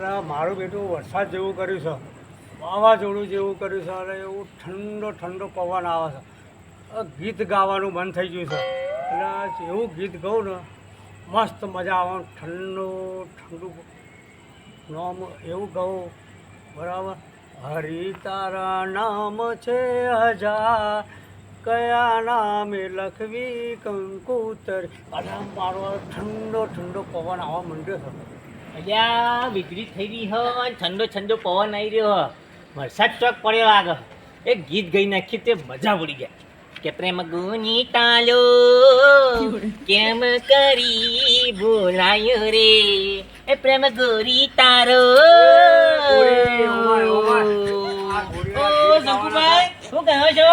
અને મારું બેટું વરસાદ જેવું કર્યું છે, વાવાઝોડું જેવું કર્યું છે અને એવું ઠંડો ઠંડો પવન આવે છે. ગીત ગાવાનું બંધ થઈ ગયું છે. એટલે એવું ગીત ગાઉં ને, મસ્ત મજા આવે ઠંડો, ઠંડુ નામ એવું ગાઉં. બરાબર? હરી તારા નામ છે હજાર કયા નામે લખવી કંકુતર? અને મારો ઠંડો ઠંડો પવન આવવા માંડ્યો છે. અલ્યા વીજળી થઈ રહી હ ઠંડો ઠંડો પવન આવી રહ્યો હ. વરસાદ ચોક પડ્યો લાગે. એ ગીત ગઈ નાખી તે મજા પડી ગયા. કે પ્રેમ ગુની તાલો કેમ કરી બોલાયો રે? એ પ્રેમ ગોરી તારો ઓ શંકુભાઈ શું કહો છો?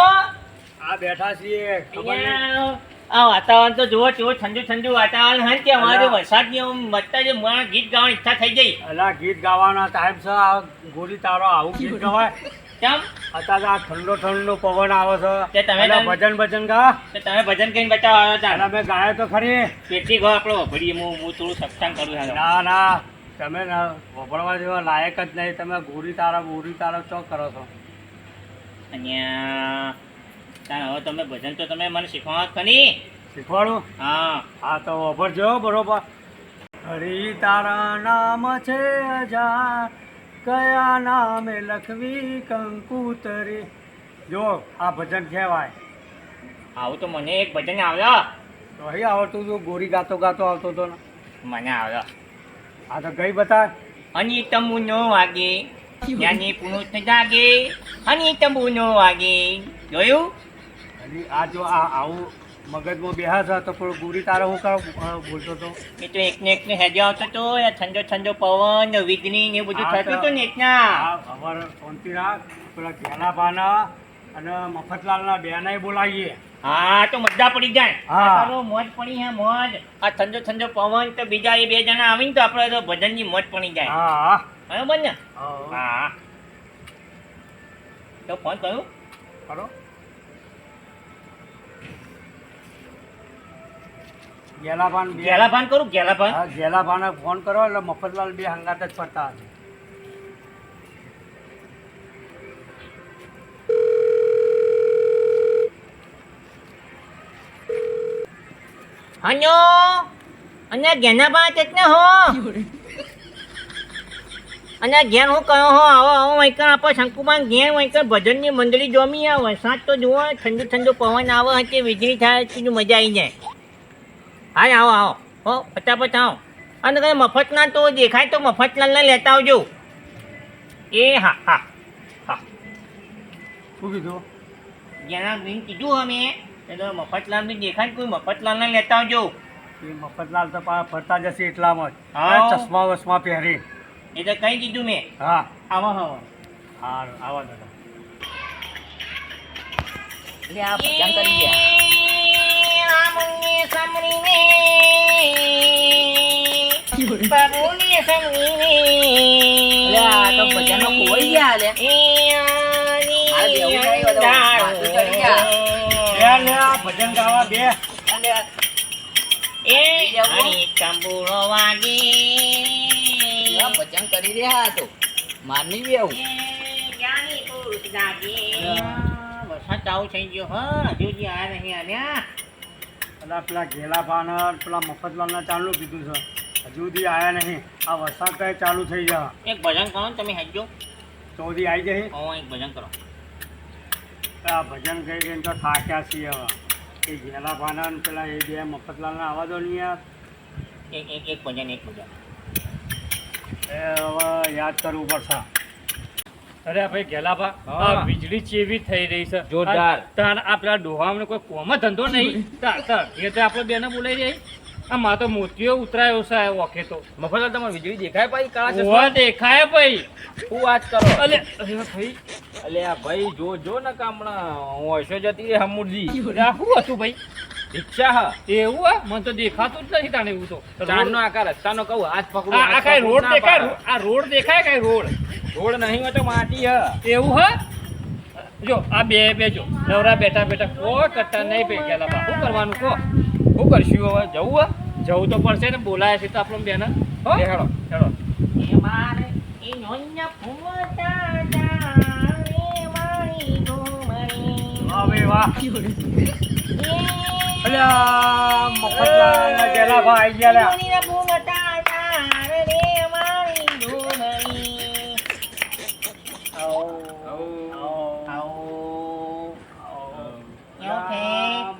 આ બેઠા છીએ ખબર નહીં. આ વાતાવરણ તો જુઓ કેવું ઠંડુ ઠંડુ વાતાવરણ હોય કે અમારે વરસાદની વધતા જ મને ગીત ગાવાની ઈચ્છા થઈ ગઈ. અલા ગીત ગાવાના ટાઈમ છે આ ગોરી તારો આવું ગીત ગવાય. કેમ? અત્યારે આ ઠંડો ઠંડો પવન આવે છે. કે તમે- ભજન ભજન ગા કે તમે ભજન કરીને બચાવો આવ્યો હતા મેં ગાયો તો ખરી. પેટી ગો આપણો ભરી હું હું થોડું સત્સંગ કરું ના ના તમે ના વપરાવા જેવા લાયક જ નહીં. તમે ગોરી તારા ગોરી તારા ચો કરો છો. અહીંયા હવે તમે ભજન તો તમે મને શીખવા ખની શીખવાડું? હા. હા તો વભરજો બરોબર. હરી તારા નામ છે હજાર કયા નામે લખવી કંકુતરી? જો આ ભજન કહેવાય. આવું તો મને એક ભજન આવ્યો તો અહીં આવડતું તું ગોરી ગાતો ગાતો આવતો હતો ને. મને આવ્યો આ તો ગઈ બતા અને તમુ નો વાગે જ્ઞાની પુણુત જાગે. અને તમુ નો વાગે. જોયું? આ જો આ આવું મગજમાં બેહા છે તો પેલો ગોરી તારા હું કાં બોલતો હતો એ તો એકને એકને હેજે આવતો તો એ ઠંડો ઠંડો પવન વીજળી ને બધું થતું તો- હતું ને એકના. આ ખબર પેલા ઘેલા પાના અને મફતલાલના બેનાય બોલાવીએ. હા તો મજા પડી જાય. હા. તારો મોજ પડી હે મોજ. આ ઠંડો ઠંડો પવન તો બીજા એ બે જણા આવીને તો આપણે તો ભજનની મોજ પડી જાય. હા. બરાબર ને? હા. હા. તો ફોન કર્યો? કરો. ગેલાભાન ગેલાભાન કરું? ગેલાભાન? હા ગેલાભાને ફોન કરો એટલે મફતલાલ બે હંગાત જ ફરતા હશે હન્યો અને ગેનાભાન કેટલે હો? અને ઘેર હું કયો હો? આવો આવો વૈકણ આપો શંકુમાન ઘેર વૈકણ ભજનની મંડળી જોમી આવે. વરસાદ તો જુઓ ઠંડુ ઠંડુ પવન આવે હશે વીજળી થાય તો મજા આવી જાય. હા આવો આવો. હો ફટાફટ આવો. અને કઈ મફતના તો દેખાય તો મફતલાલને લેતા આવજો. એ હા હા હા. શું કીધું? જેના બેન કીધું અમે એટલે મફતલાલ બી દેખાય ને મફતલાલ મફતલાલને લેતા આવજો. એ મફતલાલ તો ફરતા જશે એટલામાં જ. ચશ્મા વસમા પહેરી. એ તો કઈ કીધું મેં? હા. આવો આવો. હા આવા દાદા. એટલે આ ભજન કરી ગયા. બાબુને આ તો ભજનનો ભજન ગાવા બે એ હરી વાગી ભજન કરી રહ્યા હતો માની બી આવું જ્ઞાની પુરુષ જાગે વરસાદ ચાલુ થઈ ગયો હા હજુ આ નહીં આલ્યા પેલા પેલા ગેલાભાન પેલા મફતલાલના ચાલુ કીધું છે. હજુ સુધી આવ્યા નહીં. આ વરસાદ તો ચાલુ થઈ ગયા. એક ભજન કરો તમે તો સુધી આવી જશે ઓ એક ભજન કરો. આ ભજન કરી કરીને તો થાક્યા છીએ હવે. એ ગેલાભાન અને પેલા એ બે મફતલાલના આવા દો નહીં યાર. એક એક એક ભજન એક ભજન. એ હવે યાદ કરવું પડશે. અરે ભાઈ ગેલાભા હા. આ વીજળી ચેવી થઈ રહી છે? જોરદાર. તાર આપડા આ પેલા ડોહામને કોઈ કોમ ધંધો નહીં. તાર તાર એ તો આપણે બેને બોલાઈ જાય આ માં તો મોતીઓ ઉતરાયો છે આ ઓખે તો. મફતલાલ તમારે વીજળી દેખાય ભાઈ? કાળા ચશ્મા? દેખાય ભાઈ. હું વાત કરો? અલે અરે ભાઈ. અલે આ ભાઈ જો જો ને કામણા હોશો જતી હમુરજી આ શું હતું ભાઈ? રિક્ષા હા. એવું આ મને તો દેખાતું જ નથી તાને એવું તો. ચાંદનો આકાર રસ્તાનો કહું હાથ પકડું આ કઈ રોડ દેખાય? આ રોડ દેખાય કઈ રોડ? રોડ નહીં હોય તો માટી હ. એવું હ? જો આ બે બે જો. નવરા બેઠા બેઠા કોઈ કરતા નહીં ગેલાભા શું કરવાનું કહો? શું કરશું હવે? જવું હે? જવું તો પડશે ને બોલાય છે તો આપણો બેન હો? લે હેડો. હેડો. એ મારે એ નોંધના ફૂમતા તારે મારી ડુમરી. વાહ વાહ. એ અલ્યા ગયા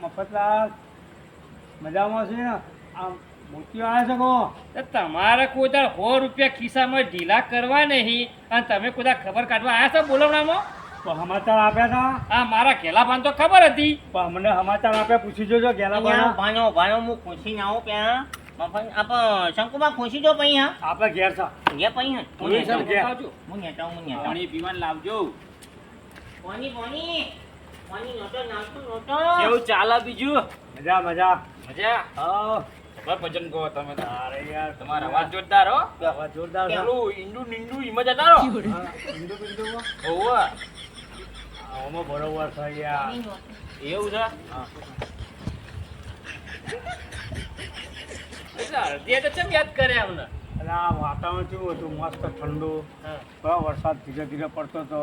મફતલાલ મજામાં છે ને? આમ મોતીઓ આવ્યા છે કો તમારે કોઈ સો રૂપિયા ખિસ્સામાં ઢીલા કરવા નહીં. અને તમે કોઈ ખબર કાઢવા આવ્યા છો બોલવણામાં સમાચાર આપ્યા હતા આ મારા ઘેલા ભાન તો ખબર હતી. પણ અમને સમાચાર આપ્યા પૂછી જોજો ગેલાભાના ભાનો. ભાનો હું ખુશી ના આવું ત્યાં આપ શંકુમાં ખુશી જો પઈ હા? આપણે ઘેર છે. ઘેર પઈ હા. હું તમે હું નેતા હું પાણી પીવાન લાવજો. પાણી પાણી. પાણી નોટો નાખતું નોટો. કેવું ચાલે બીજું? મજા મજા. મજા? હા. ખબર ભજન કહો તમે તારે યાર. તમારા અવાજ જોરદાર હો. અવાજ જોરદાર પેલું ઈંડુ નીંડુ ઈમ જ હતા બિંદુમાં? બરોબર છે યાર. એવું છે? અડધી તો ચમ યાદ કરે અમને એટલે આ વાતાવરણ કેવું હતું? મસ્ત ઠંડુ. બરાબર વરસાદ ધીરે ધીરે પડતો હતો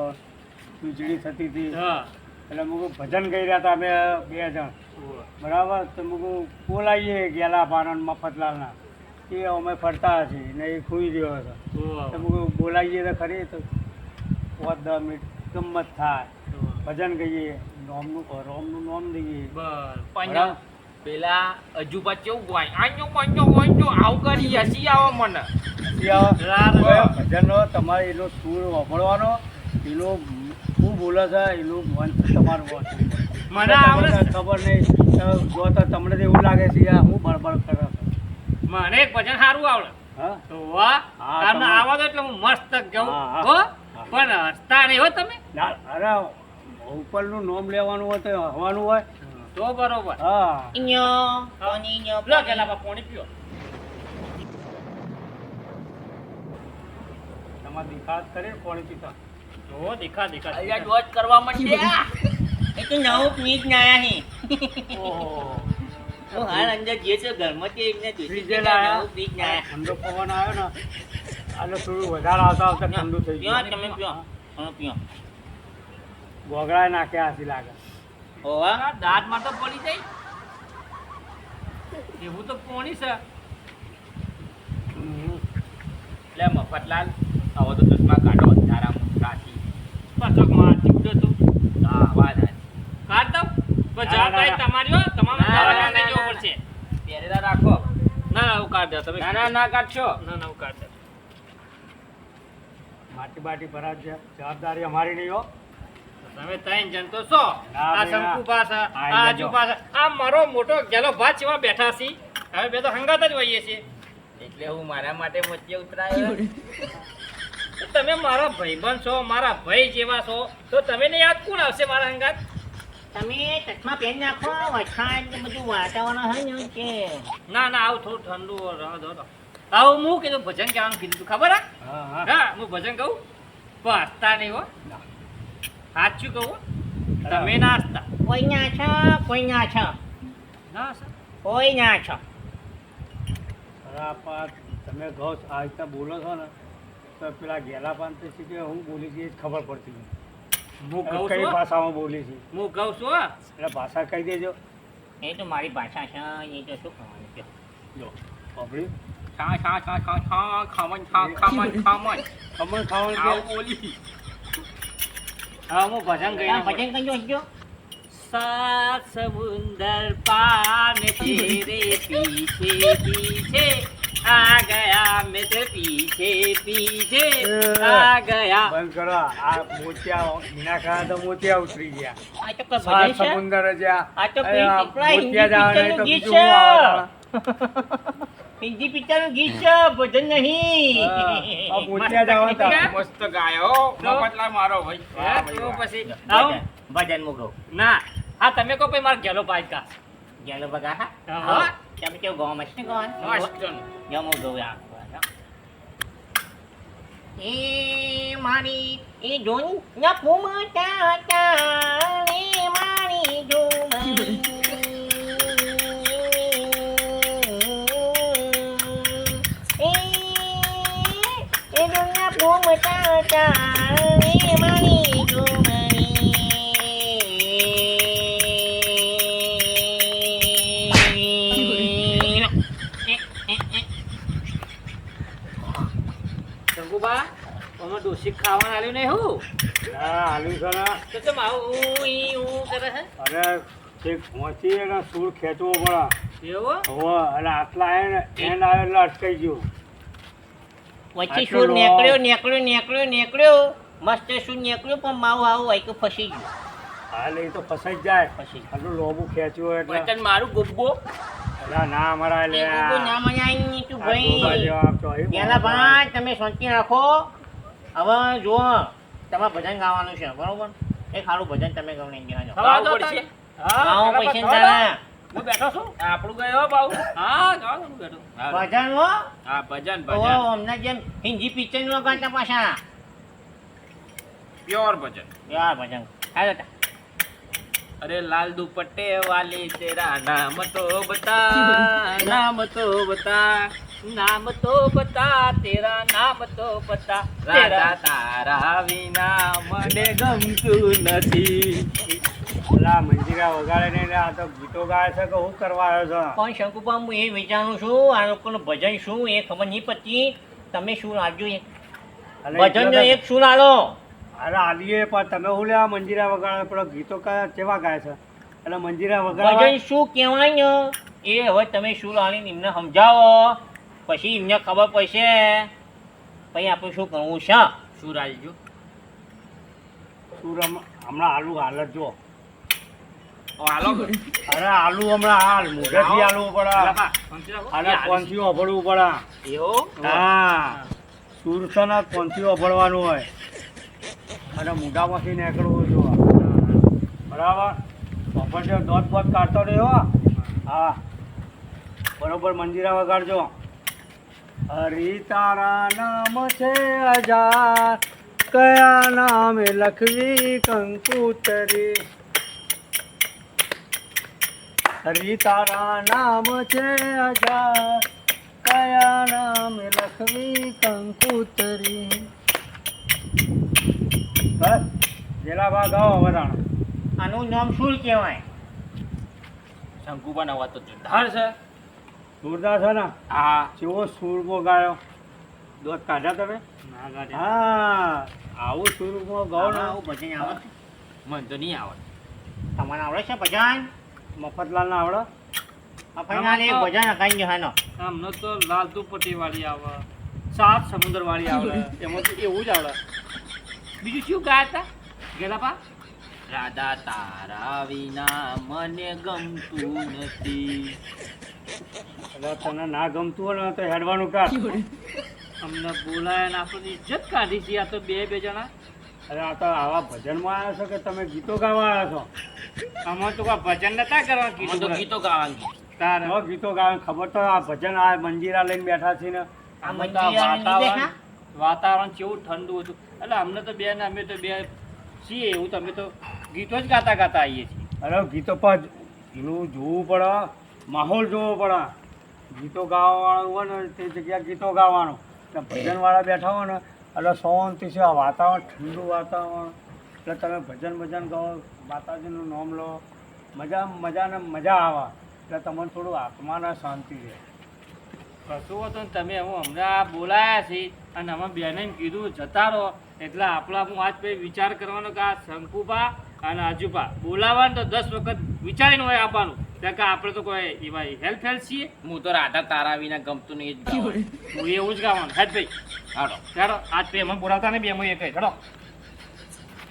વીજળી થતી હતી. એટલે મુકું ભજન કરી રહ્યા હતા અમે બે જણ. બરાબર? તો મુકું બોલાવીએ ગેલા પાનન મફતલાલના. એ અમે ફરતા છીએ ને એ ખુઈ રહ્યો હતો. તો મુકું બોલાવીએ તો ખરી. તો પાંચ દસ મિનિટ ગમત થાય. ભજન કહીએ નોમનું રોમનું નોમ દઈએ બરાબર. પેલા અજુબા કેવું આંજો પાંચો વાંજો આવું કરી હસી આવો મને. ભજનનો તમારે એનો સૂર વાપરવાનો એનો શું બોલે છે એનું મન તમારું મન મને આવડે ખબર નહીં તો જો તો તમને તો એવું લાગે છે યાર હું બળબળ કરે મને એક ભજન સારું આવડે. હા? તો વાહ હા, તમને આવા દો એટલે હું મસ્ત ગાઉં. હા, હા. હો? પણ હસતા નહીં હો તમે? અરે ઉપરનું નામ લેવાનું હોય તો હવાનું હોય. તો બરોબર. હા. ઈયો, પાણી ઈયો, લો. ગેલા બા પાણી પીઓ. તમાર દેખાત કરે પાણી પીતા. જો દેખા દેખા અહીંયા ડોજ કરવા માંડ્યા. એ તો નવું પીજ ના આયા હે. ઓહો. તો હાલ અંદર જે છે ઘરમાં તે એમને પીતા લાયા. પીજ ના આયા. ઠંડો પવન આવ્યો ને આલો થોડું વધારે આવતા આવતા ઠંડુ થઈ ગયું. તમે પીઓ. હા, પીઓ. ગોગળાએ નાખ્યા હસી લાગે. ઓવા દાંતમાં તો પડી જાય. એવું તો કોણી છે. એટલે મફતલાલ હવે તો ચશ્મા કાઢો તારા મુખરાથી પાછો મારતી ઉડે તો. હા વાત. કાઢ ના, જવાબદારી તમારી હો ના, દવાખાને જવું પડશે. પહેરેલા રાખો. ના ના હું કાઢ દઉં. તમે ના ના ના કાઢશો. ના ના હું કાઢ દઉં. માટી બાટી ભરા જવાબદારી અમારી નહીં હો. તમે ત્રણ જણ તો છો. ના, આ શંકુ પાસે આ. આજુ પાસે આ મારો મોટો ગેલો ભાત જેવા બેઠા છે. હવે બે તો હંગાત જ હોઈએ છીએ. એટલે હું મારા માટે મચ્ચે ઉતરાયો. તમે મારા ભાઈબંધ છો મારા ભાઈ જેવા છો. તો તમે ને યાદ કોણ આવશે મારા હંગાત? તમે ચશ્મા પહેરી નાખો વરસાદ ને બધું વાતાવરણ હોય ને કે. ના ના આવું થોડું ઠંડુ રહો દો આવું હું કીધું ભજન કહેવાનું કીધું ખબર હા? હા હા. ભજન કહું પણ નહીં હો. સાચું કહું તમે ના હસતા કોઈ ના છો કોઈ ના છો. ના સર. કોઈ ના છો. તમે કહો આ રીતના બોલો છો ને તો પેલા ગેલા પાન તો શીખે હું બોલી છે ખબર પડતી હું કહું કઈ ભાષામાં બોલી છે? હું કહું છું એટલે ભાષા કહી દેજો. એ તો મારી ભાષા છે એ તો શું કરવાનું છે? જો સાંભળ્યું ખા ખા ખા ખા ખા ખામણ ખા ખામણ ખામણ. ખમણ ખાવાનું બોલી. હા હું ભજન ગઈ ભજન કઈ જોઈજો સાત સમુંદર પાર તેરે પીછે પીછે આ ગયા મિત્ર પીછે પીછે આ ગયા બંધ કરો આ મોતિયા વિના ખાના તો મોતિયા ઉતરી ગયા. આ તો સાત સમુંદર જ્યાં આ. તો મોતિયા જવાના તો બીજું હિન્દી પિક્ચરનું ગીત છે ભજન નહીં. હા, આ મોતિયા જ આવે મસ્ત ગાયો મફતલાલ મારો ભાઈ. તો પછી? આવ. ભજન મુકો ના હા તમે કહો પછી મારો ગેલો પાઈ કા ગેલો બગા હા. તમે કેવું ગાવ મસ્ત ગાવ મસ્ત જો મુ ગો આ એ મારી એ જોન ના ફૂમતા તારે હતા એ મારી જોમણી શંકુબા અમે ડોસી ખાવાનું આવ્યું નહીં હું? હાલ્યું છે ને? તો ચમ આવું ઈ ઉ કરે છે અરે પહોંચી અને સૂર ખેંચવો પડે. એવો? હવે અને આટલા આવે ને એન આવે એટલે અટકાઈ ગયું. વચ્ચે શું નીકળ્યો નીકળ્યો નીકળ્યો નીકળ્યો? મસ્ત શું નીકળ્યો? પણ માવ આવું હોય કે ફસી ગયું. હાલ એ તો ફસાઈ જાય. ફસી આટલું લોબું ખેંચ્યું હોય એટલે. વચન મારું ગુબ્બો અલા ના અમારા લે. ના મજા આવી નહીં તું ભાઈ. પેલા ભાઈ તમે શાંતિ રાખો. હવે જો તમારે ભજન ગાવાનું છે બરોબર? એ ખાલું ભજન તમે ગવડાવી દેવાનો થવા પડશે. હા પૈસા હું બેઠો અરે લાલ દુપટ્ટે વાલી તેરા નામ તો બતા નામ તો બતા નામ તો બતા તેરા નામ તો બતા. તેરા. તારા વિના મને ગમતું નથી. પેલા મંજીરા વગાડે ને આ તો ગીતો ગાય છે કે હું કરવા આવ્યો છો? પણ હું એ વિચારું છું આ લોકોનું ભજન શું એ ખબર નહીં પડતી. તમે શું લાવજો એક. ભજન એક શું લાલો અરે આલીએ પણ તમે હું લેવા મંજીરા વગાડે પણ ગીતો કયા કેવા ગાય છે? એટલે મંજીરા વગાડવા ભજન શું કહેવાય? એ હવે તમે શું લાવીને એમને સમજાવો. પછી એમને ખબર પડશે. પછી આપણે શું કરવું છે? શું રાજ્યો શું હમ- હમણાં આલુ હાલત જો હાલો. અરે આલુ હમણાં હાલ મુઢેથી આલુ પડે. અને કોનથી ઓભળવું પડે. એવો? હા. સુરસના છે કોનથી ઓભળવાનું હોય. અને મુઢામાંથી નીકળવું જો બરાબર? ઓભળજો દોત બોત કાઢતો રહ્યો. હા. બરોબર મંજીરા વગાડજો. હરી તારા નામ છે હજાર કયા નામે લખવી કંકુતરી? હરી તારા નામ છે હજાર કયા નામે લખવી કંકુતરી? બસ જેલા બા ગાઓ વરાણ. આનું નામ શું કહેવાય? શંકુબાના વાત તો જોરદાર છે. જોરદાર છે ને? હા. જેવો સુરમો ગાયો. દોત કાઢ્યા તમે? હા. આવું સુરમો ગાઓ ને? આવું ભજન આવે? મને તો નહીં આવડે તમને આવડે છે ભજન? મફતલાલ ના આવડે આપણે એક ભજન અકાઈ ગયો હાનો. અમને તો લાલ દુપટ્ટી વાળી આવે. સાત સમુદ્ર વાળી આવે. એમાં એવું જ આવડે. બીજું શું ગાયા હતા? ગેલાપા રાધા તારા વિના મને ગમતું નથી. એટલે તને ના ગમતું હોય ને તો હેડવાનું કાઢ. અમને બોલાય ને આપણને ઇજ્જત કાઢી છે. આ તો બે બે જણા. અરે આ તો આવા ભજનમાં આવ્યા છો કે તમે ગીતો ગાવા આવ્યા છો? આમાં તો કોઈ ભજન નતા કરવા ગીતો તો ગીતો ગાવાનું. તારે હો ગીતો ગાવા ખબર તો આ ભજન આ મંજીરા લઈને બેઠા છે ને. આમાં તો આ વાતાવરણ વાતાવરણ કેવું ઠંડુ હતું. એટલે અમને તો બે ને અમે તો બે છીએ એવું તો અમે તો ગીતો જ ગાતા ગાતા આવીએ છીએ. અરે ગીતો પર એનું જોવું પડે માહોલ જોવો પડે. ગીતો ગાવાનું હોય ને તે જગ્યા ગીતો ગાવાનું. ભજન ભજનવાળા બેઠા હોય ને એટલે શાંતિ છે, આ વાતાવરણ, ઠંડુ વાતાવરણ. એટલે તમે ભજન ભજન ગાઓ, માતાજીનું નામ લો. મજા મજાને મજા આવે. એટલે તમને થોડું આત્માને શાંતિ રહે. કશું હતું તમે હું હમણાં બોલાયા છીએ અને અમે બેને કીધું, જતા રહો. એટલે આપણા હું આજ પછી વિચાર કરવાનો કે આ શંકુભા અને આજુભા બોલાવવાનું તો દસ વખત વિચારીને હોય આપવાનું. કારણ કે આપણે તો કોઈ એવા હેલ્પ હેલ્પ છીએ? હું તો રાધા તારા વિના ગમતું નહીં હું એવું જ ગાવાનું. હેત ભાઈ હાડો ચાલો આજ પછી એમાં બોલાવતા ને બે એક હાડો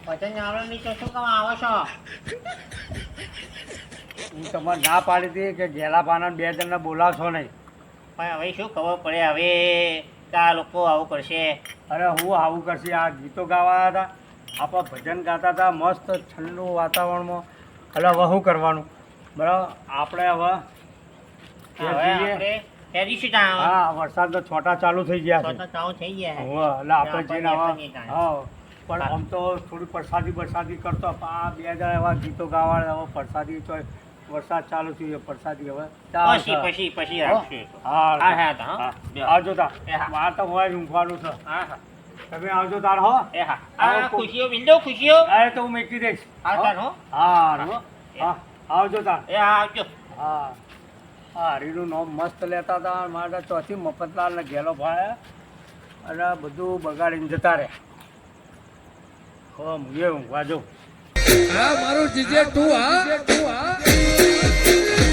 પતંગ આવડે નહીં તો શું કામ આવો છો? હું તમારે ના પાડી હતી કે ગેલા પાના બે જણને બોલાવશો નહીં. પણ હવે શું ખબર પડે? હવે કા આ લોકો આવું કરશે? અરે હું આવું કરશે. આ ગીતો ગાવા હતા. આપણા ભજન ગાતા હતા મસ્ત ઠંડુ વાતાવરણમાં. એટલે હવે શું કરવાનું? બરાબર? આપણે હવે તા હા વરસાદ છોટા ચાલુ થઈ ગયા છે. થઈ ગયા છે. એટલે આપણે જઈને. હા પણ આમ તો થોડી પરસાદી વરસાદી કરતો આ બે હજાર એવા ગીતો ગાવા હવે પરસાદી તો વરસાદ ચાલુ થઈ ગયો વરસાદી હવે પછી પછી પછી હો? તો. હા હા, જોતા. મારે તો. હોય ઊંઘવાનું છે. હા હા. તમે આવજો તાર હો. એ હા. આ ખુશીઓ વિંદો ખુશીઓ? અરે તો હું મેકી દઈશ. હો. હા. હો. હા આવજો તાર. એ હા આવજો. હા. હા હરીનું નામ મસ્ત લેતા હતા મારા ચોથી મફતલાલ ને ઘેલો ભાઈ અને બધું બગાડીને જતા રહ્યા. હો હું એ ઊંઘવા જાઉં. હા મારું જીજે તું હા. તું હા.